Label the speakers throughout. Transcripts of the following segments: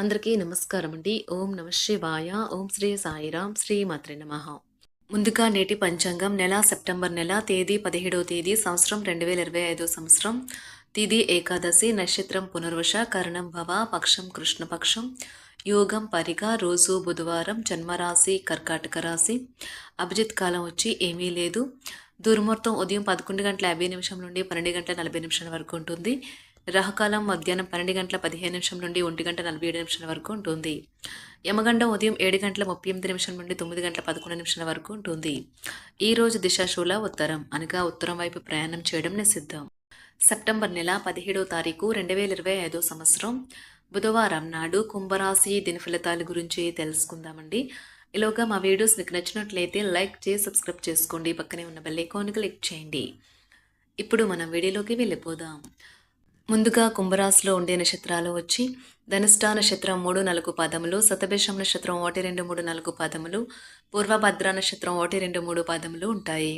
Speaker 1: అందరికీ నమస్కారం అండి. ఓం నమ శివాయ. ఓం శ్రీ సాయిరాం. శ్రీ మాత్రే నమ. ముందుగా నేటి పంచాంగం నెల సెప్టెంబర్ నెల తేదీ పదిహేడవ తేదీ సంవత్సరం రెండు వేల ఇరవై ఐదో సంవత్సరం. తిది ఏకాదశి నక్షత్రం పునర్వశ కరణం భవ పక్షం కృష్ణపక్షం యోగం పరిగ రోజు బుధవారం జన్మరాశి కర్కాటక రాశి. అభిజిత్ కాలం వచ్చి ఏమీ లేదు. దుర్ముహూర్తం ఉదయం పదకొండు గంటల యాభై నిమిషం నుండి పన్నెండు గంటల నలభై నిమిషాల వరకు ఉంటుంది. రాహకాలం మధ్యాహ్నం పన్నెండు గంటల పదిహేను నిమిషం నుండి ఒంటి గంట నలభై ఏడు నిమిషాల వరకు ఉంటుంది. యమగండం ఉదయం ఏడు గంటల ముప్పై ఎనిమిది నిమిషం నుండి తొమ్మిది గంటల పదకొండు నిమిషాల వరకు ఉంటుంది. ఈ రోజు దిశాశూల ఉత్తరం. అనగా ఉత్తరం వైపు ప్రయాణం చేయడం నిషిద్ధం. సెప్టెంబర్ నెల పదిహేడో తారీఖు రెండు వేల ఇరవై ఐదో సంవత్సరం. బుధవారం నాడు కుంభరాశి దిన ఫలితాల గురించి తెలుసుకుందామండి. ఇలాగా మా వీడియోస్ మీకు నచ్చినట్లయితే లైక్ చేసి సబ్స్క్రైబ్ చేసుకోండి. పక్కనే ఉన్న బెల్ ఐకాన్ క్లిక్ చేయండి. ఇప్పుడు మనం వీడియోలోకి వెళ్ళిపోదాం. ముందుగా కుంభరాశిలో ఉండే నక్షత్రాలు వచ్చి ధనిష్టా నక్షత్రం మూడు నాలుగు పాదములు సతభేషం నక్షత్రం ఒకటి రెండు మూడు నాలుగు పాదములు పూర్వభద్ర నక్షత్రం ఒకటి రెండు మూడు పాదములు ఉంటాయి.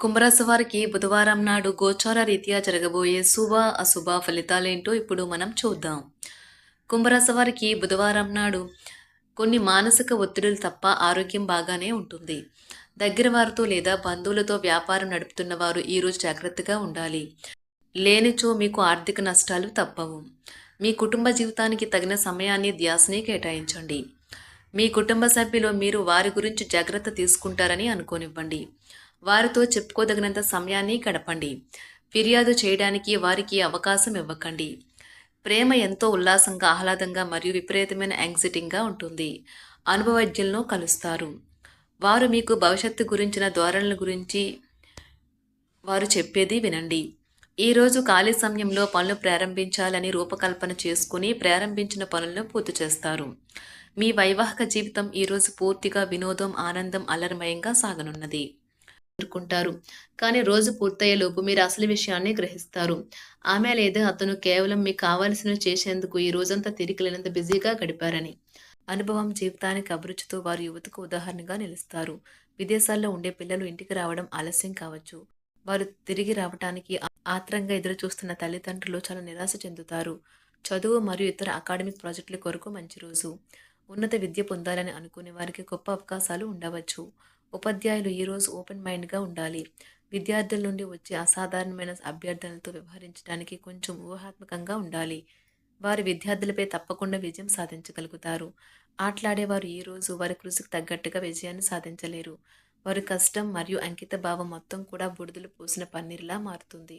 Speaker 1: కుంభరాశి వారికి బుధవారం నాడు గోచార రీత్యా జరగబోయే శుభ అశుభ ఫలితాలేంటో ఇప్పుడు మనం చూద్దాం. కుంభరాశి వారికి బుధవారం నాడు కొన్ని మానసిక ఒత్తిడులు తప్ప ఆరోగ్యం బాగానే ఉంటుంది. దగ్గర వారితో లేదా బంధువులతో వ్యాపారం నడుపుతున్న వారు ఈరోజు జాగ్రత్తగా ఉండాలి. లేనిచో మీకు ఆర్థిక నష్టాలు తప్పవు. మీ కుటుంబ జీవితానికి తగిన సమయాన్ని ధ్యాసని కేటాయించండి. మీ కుటుంబ సభ్యులు మీరు వారి గురించి జాగ్రత్త తీసుకుంటారని అనుకోనివ్వండి. వారితో చెప్పుకోదగినంత సమయాన్ని గడపండి. ఫిర్యాదు చేయడానికి వారికి అవకాశం ఇవ్వకండి. ప్రేమ ఎంతో ఉల్లాసంగా ఆహ్లాదంగా మరియు విపరీతమైన యాంగ్జైటీగా ఉంటుంది. అనుభవజ్ఞులను కలుస్తారు. వారు మీకు భవిష్యత్తు గురించిన ధోరణుల గురించి వారు చెప్పేది వినండి. ఈరోజు ఖాళీ సమయంలో పనులు ప్రారంభించాలని రూపకల్పన చేసుకుని ప్రారంభించిన పనులను పూర్తి చేస్తారు. మీ వైవాహిక జీవితం ఈరోజు పూర్తిగా వినోదం ఆనందం అలర్మయంగా సాగనున్నది. ఎదుర్కొంటారు. కానీ రోజు పూర్తయ్యేలోపు మీరు అసలు విషయాన్ని గ్రహిస్తారు. ఆమె లేదా అతను కేవలం మీకు కావలసిన చేసేందుకు ఈ రోజంతా తిరిగి లేనంత బిజీగా గడిపారని. అనుభవం జీవితానికి అభిరుచితో వారు యువతకు ఉదాహరణగా నిలుస్తారు. విదేశాల్లో ఉండే పిల్లలు ఇంటికి రావడం ఆలస్యం కావచ్చు. వారు తిరిగి రావటానికి ఆత్రంగా ఎదురు చూస్తున్న తల్లిదండ్రులు చాలా నిరాశ చెందుతారు. చదువు మరియు ఇతర అకాడమిక్ ప్రాజెక్టుల కొరకు మంచి రోజు. ఉన్నత విద్య పొందాలని అనుకునే వారికి గొప్ప అవకాశాలు ఉండవచ్చు. ఉపాధ్యాయులు ఈరోజు ఓపెన్ మైండ్గా ఉండాలి. విద్యార్థుల నుండి వచ్చే అసాధారణమైన అభ్యర్థనలతో వ్యవహరించడానికి కొంచెం ఊహాత్మకంగా ఉండాలి. వారి విద్యార్థులపై తప్పకుండా విజయం సాధించగలుగుతారు. ఆటలాడేవారు ఈరోజు వారి కృషికి తగ్గట్టుగా విజయాన్ని సాధించలేరు. వారి కష్టం మరియు అంకిత భావం మొత్తం కూడా బుడిదలు పోసిన పన్నీర్లా మారుతుంది.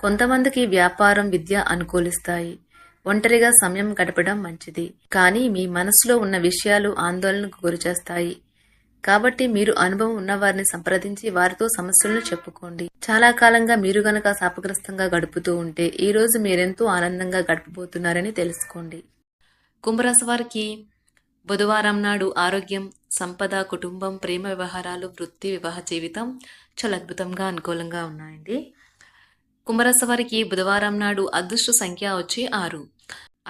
Speaker 1: కొంతమందికి వ్యాపారం విద్య అనుకూలిస్తాయి. ఒంటరిగా సమయం గడపడం మంచిది. కానీ మీ మనసులో ఉన్న విషయాలు ఆందోళనకు గురిచేస్తాయి. కాబట్టి మీరు అనుభవం ఉన్నవారిని సంప్రదించి వారితో సమస్యలను చెప్పుకోండి. చాలా కాలంగా మీరు గనక శాపగ్రస్తంగా గడుపుతూ ఉంటే ఈ రోజు మీరెంతో ఆనందంగా గడపబోతున్నారని తెలుసుకోండి. కుంభరాశి వారికి బుధవారం నాడు ఆరోగ్యం సంపద కుటుంబం ప్రేమ వ్యవహారాలు వృత్తి వివాహ జీవితం చాలా అద్భుతంగా అనుకూలంగా ఉన్నాయండి. కుంభరాశి వారికి బుధవారం నాడు అదృష్ట సంఖ్య వచ్చి ఆరు.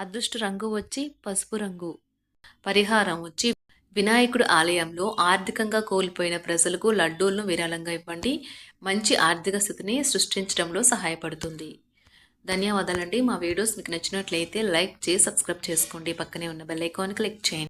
Speaker 1: అదృష్ట రంగు వచ్చి పసుపు రంగు. పరిహారం వచ్చి వినాయకుడు ఆలయంలో ఆర్థికంగా కోల్పోయిన ప్రజలకు లడ్డూలను విరాళంగా ఇవ్వండి. మంచి ఆర్థిక స్థితిని సృష్టించడంలో సహాయపడుతుంది. ధన్యవాదాలండి. మా వీడియోస్ మీకు నచ్చినట్లయితే లైక్ చేసి సబ్స్క్రైబ్ చేసుకోండి. పక్కనే ఉన్న బెల్ ఐకాన్ క్లిక్ చేయండి.